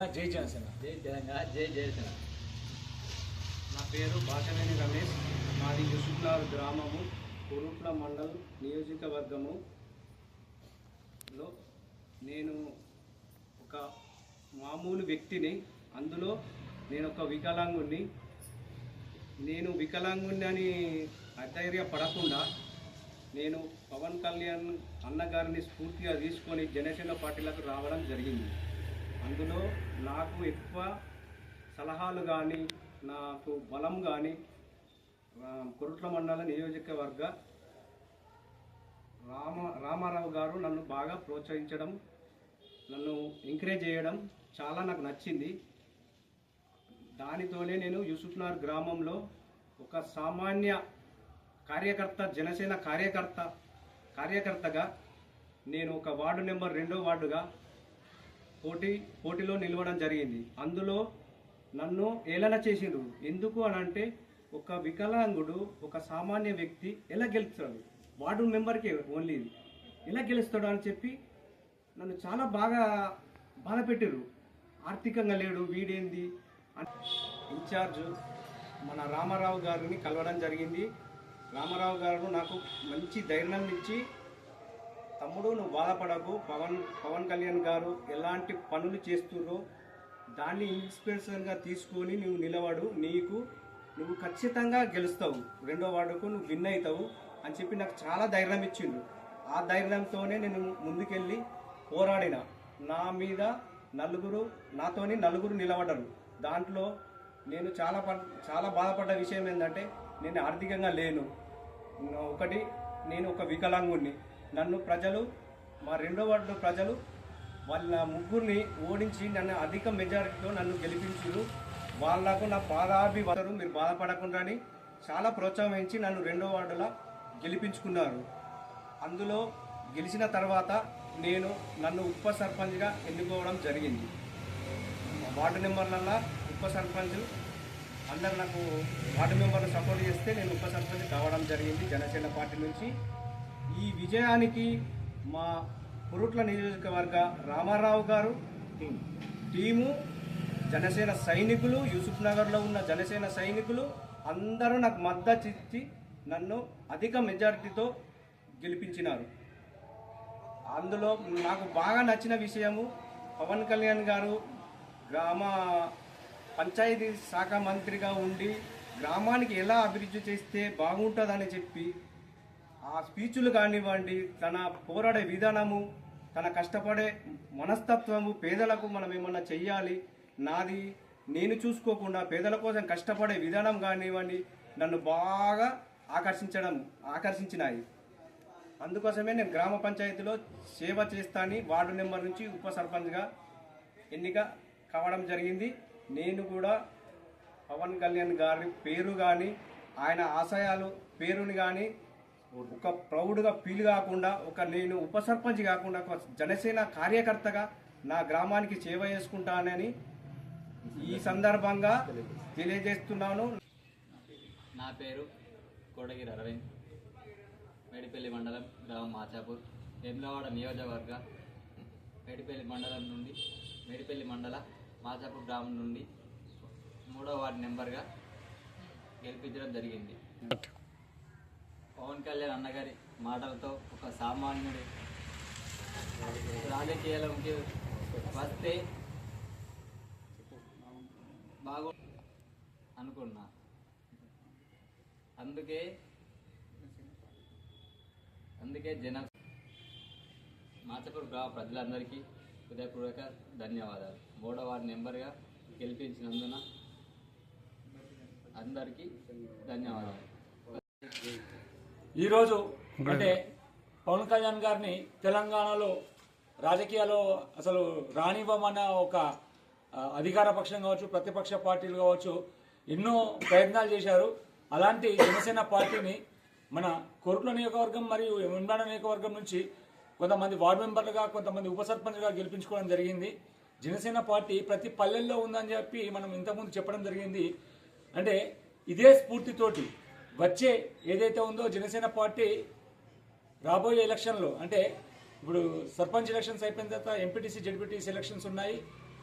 జై జనసేన. జై తెలంగాణ జై జయసేన నా పేరు భాషనేని రమేష్. మాది యూసుఫ్నార్ గ్రామము కురుట్ల మండల్ నియోజకవర్గము. లో నేను ఒక మామూలు వ్యక్తిని అందులో నేను ఒక వికలాంగుణ్ణి. నేను వికలాంగుణ్ణి అని అధైర్యపడకుండా నేను పవన్ కళ్యాణ్ అన్నగారిని స్ఫూర్తిగా తీసుకొని జనసేన పార్టీలకు రావడం జరిగింది. అందులో నాకు ఎక్కువ సలహాలు కానీ నాకు బలం కానీ కొరుట్ల మండల నియోజకవర్గ రామ రామారావు గారు నన్ను బాగా ప్రోత్సహించడం నన్ను ఎంకరేజ్ చేయడం చాలా నాకు నచ్చింది. దానితోనే నేను యూసుఫ్నార్ గ్రామంలో ఒక సామాన్య కార్యకర్త జనసేన కార్యకర్త కార్యకర్తగా నేను ఒక వార్డు నెంబర్ రెండో వార్డుగా పోటీ పోటీలో నిలవడం జరిగింది. అందులో నన్ను ఏలన చేసిండ్రు. ఎందుకు అని అంటే ఒక వికలాంగుడు ఒక సామాన్య వ్యక్తి ఎలా గెలుస్తాడు? వార్డు మెంబర్కి ఓన్లీ. ఎలా గెలుస్తాడు అని చెప్పి నన్ను చాలా బాగా బాధ పెట్టారు ఆర్థికంగా లేడు వీడేంది? అని ఇన్ఛార్జ్ మన రామారావు గారిని కలవడం జరిగింది. రామారావు గారు నాకు మంచి ధైర్యం ఇచ్చి తమ్ముడు నువ్వు బాధపడకు. పవన్ పవన్ కళ్యాణ్ గారు ఎలాంటి పనులు చేస్తుర్రో దాన్ని ఇన్స్పిరేషన్గా తీసుకొని నువ్వు నిలబడు. నీకు నువ్వు ఖచ్చితంగా గెలుస్తావు. రెండో వార్డుకు నువ్వు విన్ అవుతావు అని చెప్పి నాకు చాలా ధైర్యం ఇచ్చిండు. ఆ ధైర్యంతోనే నేను ముందుకెళ్ళి పోరాడిన. నా మీద నలుగురు నాతోని నలుగురు నిలబడరు దాంట్లో నేను చాలా ప- చాలా బాధపడ్డ విషయం ఏంటంటే నేను ఆర్థికంగా లేను. ఒకటి నేను ఒక వికలాంగుణ్ణి. నన్ను ప్రజలు మా రెండో వార్డు ప్రజలు వాళ్ళ ముగ్గురిని ఓడించి నన్ను అధిక మెజారిటీతో నన్ను గెలిపించారు. వాళ్ళకు నా బాధాభివతరు మీరు బాధపడకుండా అని చాలా ప్రోత్సహించి నన్ను రెండో వార్డులా గెలిపించుకున్నారు. అందులో గెలిచిన తర్వాత నేను నన్ను ఉప సర్పంచ్గా ఎన్నుకోవడం జరిగింది. వార్డు మెంబర్లల్లా ఉప సర్పంచ్ అందరు నాకు వార్డు మెంబర్లు సపోర్ట్ చేస్తే నేను ఉప సర్పంచ్ కావడం జరిగింది జనసేన పార్టీ నుంచి. ఈ విజయానికి మా పురుట్ల నియోజకవర్గ రామారావు గారు టీము జనసేన సైనికులు యూసుఫ్ నగర్లో ఉన్న జనసేన సైనికులు అందరూ నాకు మద్దతు ఇచ్చి నన్ను అధిక మెజారిటీతో గెలిపించినారు. అందులో నాకు బాగా నచ్చిన విషయము పవన్ కళ్యాణ్ గారు గ్రామ పంచాయతీ శాఖ మంత్రిగా ఉండి గ్రామానికి ఎలా అభివృద్ధి చేస్తే బాగుంటుందని చెప్పి ఆ స్పీచ్లు కానివ్వండి తన పోరాడే విధానము తన కష్టపడే మనస్తత్వము పేదలకు మనం ఏమన్నా చెయ్యాలి నాది నేను చూసుకోకుండా పేదల కోసం కష్టపడే విధానం కానివ్వండి నన్ను బాగా ఆకర్షించడం ఆకర్షించినాయి. అందుకోసమే నేను గ్రామ పంచాయతీలో సేవ చేస్తాని వార్డు నెంబర్ నుంచి ఉప సర్పంచ్గా ఎన్నిక కావడం జరిగింది. నేను కూడా పవన్ కళ్యాణ్ గారి పేరు కానీ ఆయన ఆశయాలు పేరుని కానీ ఒక ప్రౌడ్గా ఫీల్ కాకుండా ఒక నేను ఉప సర్పంచ్ కాకుండా ఒక జనసేన కార్యకర్తగా నా గ్రామానికి సేవ చేసుకుంటానని ఈ సందర్భంగా తెలియజేస్తున్నాను. నా పేరు కోటగిరి అరవింద్ మేడిపల్లి మండలం గ్రామం మాచాపూర్ వేములవాడ నియోజకవర్గ మేడిపల్లి మండలం నుండి మేడిపల్లి మండల మాచాపూర్ గ్రామం నుండి మూడో వార్డు నెంబర్గా గెలిపించడం జరిగింది. పవన్ కళ్యాణ్ అన్నగారి మాటలతో ఒక సామాన్యుడి రాజకీయాలకి వస్తే బాగు అనుకున్నా. అందుకే అందుకే జన మాచపూర్ గ్రామ ప్రజలందరికీ హృదయపూర్వక ధన్యవాదాలు. మూడో వార్డు నెంబర్గా గెలిపించినందున అందరికీ ధన్యవాదాలు. ఈరోజు అంటే పవన్ కళ్యాణ్ గారిని తెలంగాణలో రాజకీయాల్లో అసలు రానివ్వమన్న ఒక అధికార పక్షం కావచ్చు ప్రతిపక్ష పార్టీలు కావచ్చు ఎన్నో ప్రయత్నాలు చేశారు. అలాంటి జనసేన పార్టీని మన కోరుట్ల నియోజకవర్గం మరియు వెంబడ నియోజకవర్గం నుంచి కొంతమంది వార్డు మెంబర్లుగా కొంతమంది ఉప సర్పంచ్గా గెలిపించుకోవడం జరిగింది. జనసేన పార్టీ ప్రతి పల్లెల్లో ఉందని చెప్పి మనం ఇంతకుముందు చెప్పడం జరిగింది. అంటే ఇదే స్ఫూర్తితోటి వచ్చే ఏదైతే ఉందో జనసేన పార్టీ రాబోయే ఎలక్షన్లో అంటే ఇప్పుడు సర్పంచ్ ఎలక్షన్స్ అయిపోయిన తర్వాత ఎంపీటీసీ జడ్పీటీసీ ఎలక్షన్స్ ఉన్నాయి.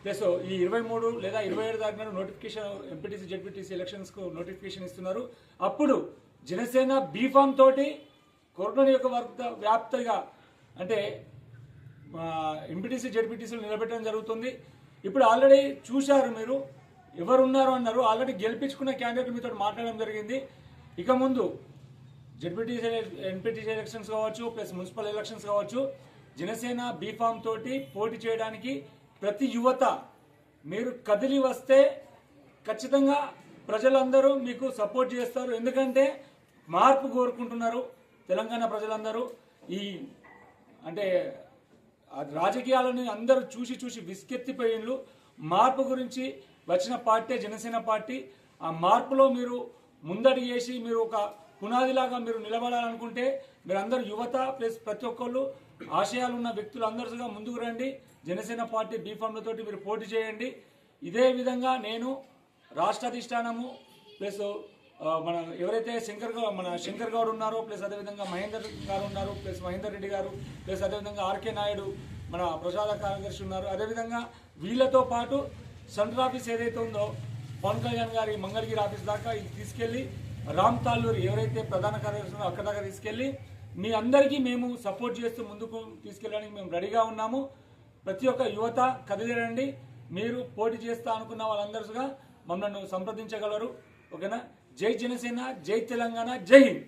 ప్లస్ ఈ ఇరవై మూడు లేదా ఇరవై ఏడు దాకా నోటిఫికేషన్ ఎంపీటీసీ జడ్పీటీసీ ఎలక్షన్స్కు నోటిఫికేషన్ ఇస్తున్నారు. అప్పుడు జనసేన బీఫామ్ తోటి కొరటోని యొక్క వర్గ వ్యాప్తంగా అంటే ఎంపీటీసీ జడ్పీటీసీలు నిలబెట్టడం జరుగుతుంది. ఇప్పుడు ఆల్రెడీ చూశారు మీరు ఎవరున్నారు అన్నారు ఆల్రెడీ గెలిపించుకున్న క్యాండిడేట్ మీతో మాట్లాడడం జరిగింది. ఇక ముందు జడ్పీటీసీ ఎన్పీటీసీ ఎలక్షన్స్ కావచ్చు ప్లస్ మున్సిపల్ ఎలక్షన్స్ కావచ్చు జనసేన బీఫామ్ తోటి పోటీ చేయడానికి ప్రతి యువత మీరు కదిలి వస్తే ఖచ్చితంగా ప్రజలందరూ మీకు సపోర్ట్ చేస్తారు. ఎందుకంటే మార్పు కోరుకుంటున్నారు తెలంగాణ ప్రజలందరూ. ఈ అంటే రాజకీయాలను అందరూ చూసి చూసి విస్కెత్తిపోయిండ్లు మార్పు గురించి వచ్చిన పార్టీ జనసేన పార్టీ. ఆ మార్పులో మీరు ముందడి చేసి మీరు ఒక పునాదిలాగా మీరు నిలబడాలనుకుంటే మీరందరూ యువత ప్లస్ ప్రతి ఒక్కళ్ళు ఆశయాలున్న వ్యక్తులు అందరుగా ముందుకు రండి. జనసేన పార్టీ బీఫామ్లతోటి మీరు పోటీ చేయండి. ఇదే విధంగా నేను రాష్ట్ర అధిష్టానము ప్లస్ మన ఎవరైతే శంకర్ మన శంకర్ గౌడ్ ఉన్నారో ప్లస్ అదేవిధంగా మహేందర్ గారు ఉన్నారు ప్లస్ మహేందర్ రెడ్డి గారు ప్లస్ అదేవిధంగా ఆర్కే నాయుడు మన ప్రసాద కార్యదర్శి ఉన్నారు. అదేవిధంగా వీళ్ళతో పాటు సెంట్రల్ ఆఫీస్ ఏదైతే ఉందో పవన్ కళ్యాణ్ గారి మంగళగిరి ఆఫీస్ దాకా ఇది తీసుకెళ్ళి రామ్ తాళ్ళూరు ఎవరైతే ప్రధాన కార్యదర్శి అక్కడ దాకా తీసుకెళ్ళి మీ అందరికీ మేము సపోర్ట్ చేస్తూ ముందుకు తీసుకెళ్ళడానికి మేము రెడీగా ఉన్నాము. ప్రతి ఒక్క యువత కదిలేరండి. మీరు పోటీ చేస్తా అనుకున్న వాళ్ళందరుగా మమ్మల్ని సంప్రదించగలరు. ఓకేనా? జై జనసేన జై తెలంగాణ జై హింద్.